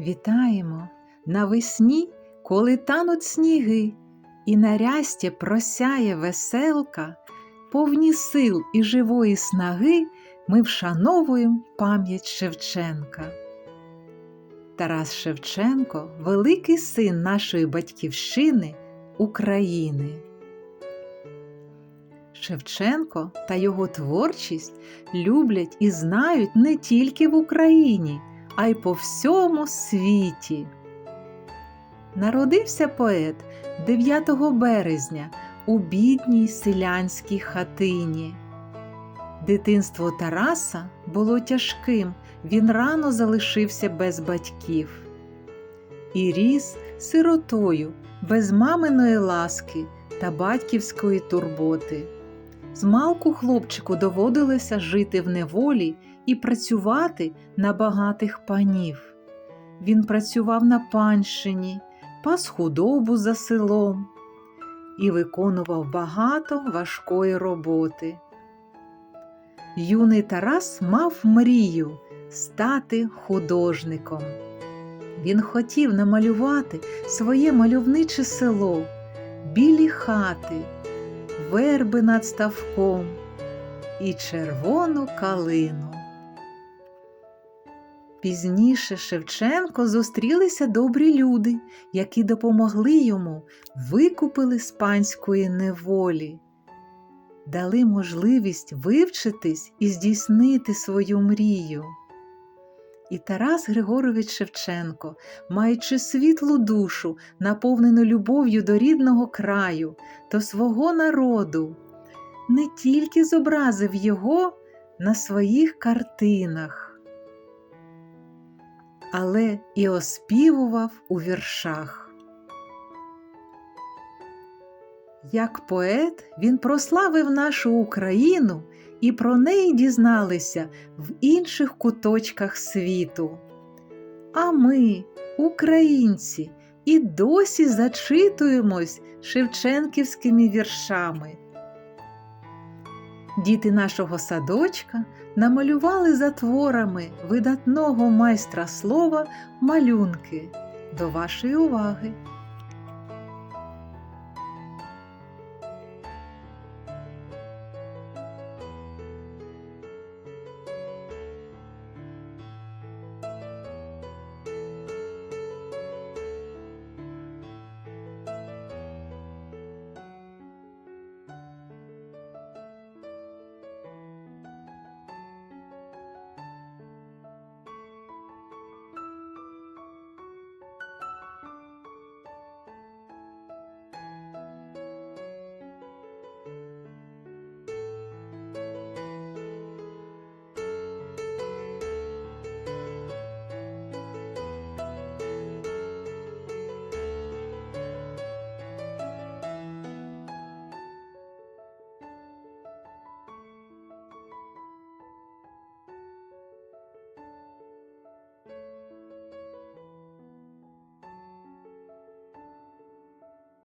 Вітаємо навесні, коли тануть сніги, і на рясті просяє веселка, повні сил і живої снаги ми вшановуємо пам'ять Шевченка. Тарас Шевченко великий син нашої батьківщини України. Шевченко та його творчість люблять і знають не тільки в Україні, а й по всьому світі. Народився поет 9 березня у бідній селянській хатині. Дитинство Тараса було тяжким, він рано залишився без батьків. І ріс сиротою, без маминої ласки та батьківської турботи. Змалку хлопчику доводилося жити в неволі і працювати на багатих панів. Він працював на панщині, пас худобу за селом і виконував багато важкої роботи. Юний Тарас мав мрію стати художником. Він хотів намалювати своє мальовниче село, білі хати, верби над ставком і червону калину. Пізніше Шевченко зустрілися добрі люди, які допомогли йому, викупили з панської неволі, дали можливість вивчитись і здійснити свою мрію. І Тарас Григорович Шевченко, маючи світлу душу, наповнену любов'ю до рідного краю, до свого народу, не тільки зобразив його на своїх картинах, але і оспівував у віршах. Як поет він прославив нашу Україну і про неї дізналися в інших куточках світу. А ми, українці, і досі зачитуємось шевченківськими віршами. Діти нашого садочка намалювали за творами видатного майстра слова малюнки. До вашої уваги!